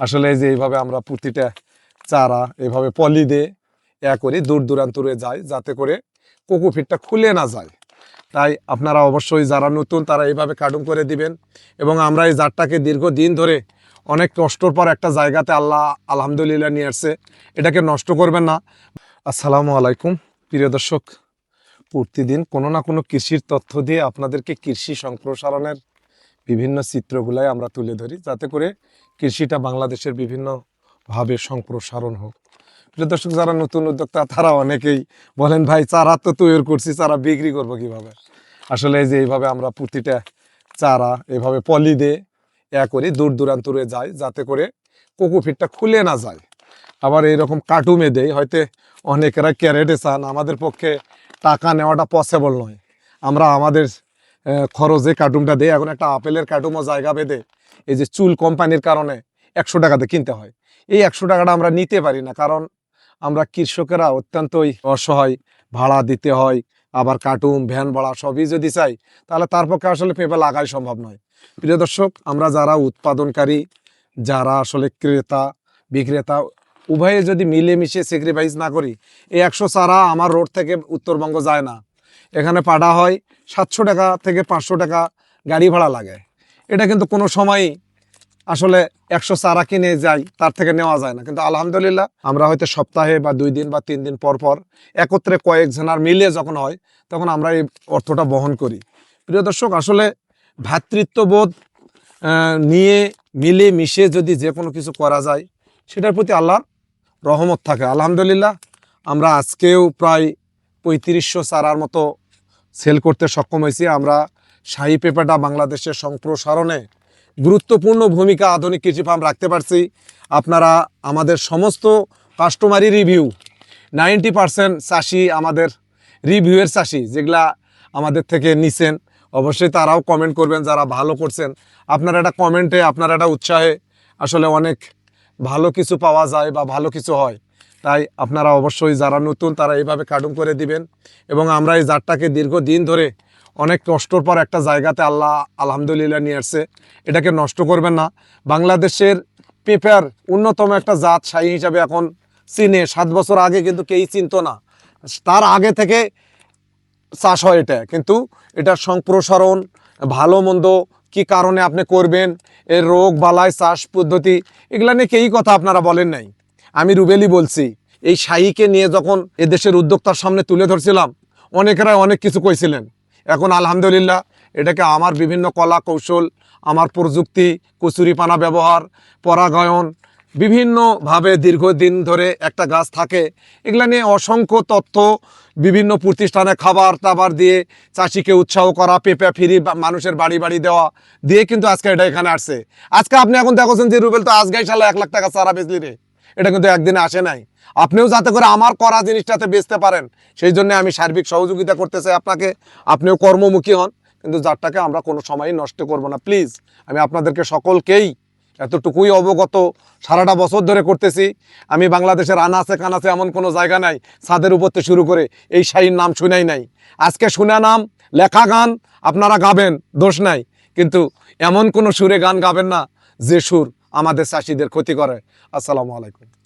আসলে যে এইভাবে আমরা প্রতিটা চারা এভাবে পলি দিয়ে এ করি, দূর দূরান্তরে যায়, যাতে করে কোকোফিটটা খুলে না যায়। তাই আপনারা অবশ্যই যারা নতুন, তারা এইভাবে কার্টুন করে দিবেন এবং আমরা এই জারটাকে দীর্ঘদিন ধরে অনেক কষ্টর পর একটা জায়গাতে আল্লাহ আলহামদুলিল্লাহ নিয়ে আসছে, এটাকে নষ্ট করবেন না। আসসালামু আলাইকুম। প্রিয় দর্শক, প্রতিদিন কোনো না কোনো কৃষির তথ্য দিয়ে আপনাদেরকে কৃষি সম্প্রসারণের বিভিন্ন চিত্রগুলাই আমরা তুলে ধরি যাতে করে কৃষিটা বাংলাদেশের বিভিন্নভাবে সম্প্রসারণ হোক। প্রিয় দর্শক, যারা নতুন উদ্যোক্তা, তারা অনেকেই বলেন, ভাই, চারা তো তৈরি করছি, চারা বিক্রি করব কীভাবে? আসলে যে এইভাবে আমরা প্রতিটা চারা এভাবে পলি দিয়ে এ করি, দূর দূরান্তরে যায় যাতে করে কোকোফিটটা খুলে না যায়। আবার এইরকম কার্টুমে দেয় হয়তো অনেকেরা ক্যারেটে চান, আমাদের পক্ষে টাকা নেওয়াটা পসিবল নয়। আমরা আমাদের খরচে কার্টুনটা দেয় এখন একটা আপেলের কার্টুমও জায়গা বেঁধে, এই যে চুল কোম্পানির কারণে একশো টাকাতে কিনতে হয়। এই একশো টাকাটা আমরা নিতে পারি না, কারণ আমরা কৃষকেরা অত্যন্তই অসহায়, ভাড়া দিতে হয়, আবার কার্টুন, ভ্যান ভাড়া সবই যদি চাই, তাহলে তার পক্ষে আসলে পেঁপে লাগাই সম্ভব নয়। প্রিয় দর্শক, আমরা যারা উৎপাদনকারী, যারা আসলে ক্রেতা, বিক্রেতা, উভয়ে যদি মিলেমিশে স্যাক্রিফাইস না করি, এই একশো চারা আমার রোড থেকে উত্তরবঙ্গ যায় না। এখানে পাঠা হয়, সাতশো টাকা থেকে পাঁচশো টাকা গাড়ি ভাড়া লাগে। এটা কিন্তু কোনো সময়ই আসলে একশো চারা কিনে যাই তার থেকে নেওয়া যায় না। কিন্তু আলহামদুলিল্লাহ আমরা হয়তো সপ্তাহে বা দুই দিন বা তিন দিন পর পর একত্রে কয়েকজনার মিলে যখন হয়, তখন আমরা এই অর্থটা বহন করি। প্রিয় দর্শক, আসলে ভ্রাতৃত্ববোধ নিয়ে মিলে মিশে যদি যে কোনো কিছু করা যায়, সেটার প্রতি আল্লাহ রহমত থাকে। আলহামদুলিল্লাহ, আমরা আজকেও প্রায় পঁয়ত্রিশশো চারার মতো সেল করতে সক্ষম হয়েছি। আমরা শাহী পেঁপাটা বাংলাদেশের সম্প্রসারণে গুরুত্বপূর্ণ ভূমিকা আধুনিক কৃষি ফার্ম রাখতে পারছি। আপনারা আমাদের সমস্ত কাস্টমারি রিভিউ, নাইনটি পারসেন্ট চাষি আমাদের রিভিউয়ের চাষি যেগুলা আমাদের থেকে নিছেন, অবশ্যই তারাও কমেন্ট করবেন যারা ভালো করছেন। আপনারা একটা কমেন্টে আপনার একটা উৎসাহে আসলে অনেক ভালো কিছু পাওয়া যায় বা ভালো কিছু হয়। তাই আপনারা অবশ্যই যারা নতুন, তারা এইভাবে কার্টুন করে দিবেন। এবং আমরা এই জারটাকে দীর্ঘদিন ধরে অনেক কষ্টর পর একটা জায়গাতে আল্লাহ আলহামদুলিল্লাহ নিয়ে আসছে। এটাকে নষ্ট করবেন না। বাংলাদেশের পেপার অন্যতম একটা জাত শাহী হিসাবে এখন চিনে। সাত বছর আগে কিন্তু কেই চিনতো না। তার আগে থেকে চাষ হয় এটা। কিন্তু এটার সম্প্রসারণ, ভালো মন্দ কী কারণে আপনি করবেন, এর রোগ, বালাই, চাষ পদ্ধতি, এগুলা নিয়ে কেই কথা আপনারা বলেন নাই। আমি রুবেলি বলছি, এই শাহীকে নিয়ে যখন এ দেশের উদ্যোক্তার সামনে তুলে ধরছিলাম, অনেকেরাই অনেক কিছু কইছিলেন। এখন আলহামদুলিল্লাহ, এটাকে আমার বিভিন্ন কলা কৌশল, আমার প্রযুক্তি, কচুরিপানা ব্যবহার, পরাগায়ন, বিভিন্নভাবে দীর্ঘদিন ধরে একটা গাছ থাকে, এগুলা নিয়ে অসংখ্য তথ্য, বিভিন্ন প্রতিষ্ঠানে খাবার টাবার দিয়ে চাষিকে উৎসাহ করা, পেঁপে ফিরি মানুষের বাড়ি বাড়ি দেওয়া দিয়ে কিন্তু আজকে এটা এখানে আসছে। আজকে আপনি এখন দেখছেন যে রুবেল তো আজকেই সালে এক লাখ টাকা সারা বেচলি রে। এটা কিন্তু একদিনে আসে নাই। আপনিও যাতে করে আমার করা জিনিসটাতে বেচতে পারেন, সেই জন্য আমি সার্বিক সহযোগিতা করতে চাই আপনাকে। আপনিও কর্মমুখী হন, কিন্তু যারটাকে আমরা কোনো সময়ই নষ্ট করব না। প্লিজ, আমি আপনাদেরকে সকলকেই এতটুকুই অবগত, সারাটা বছর ধরে করতেছি। আমি বাংলাদেশের আনাচে কানাচে এমন কোনো জায়গা নাই, ছাদের উপর শুরু করে এই শাহীর নাম শুনাই নাই। আজকে শুনে নাম, লেখা গান, আপনারা গাবেন, দোষ নাই। কিন্তু এমন কোনো সুরে গান গাবেন না, যে সুর আমাদের চাষিদের ক্ষতি করে। আসসালামু আলাইকুম।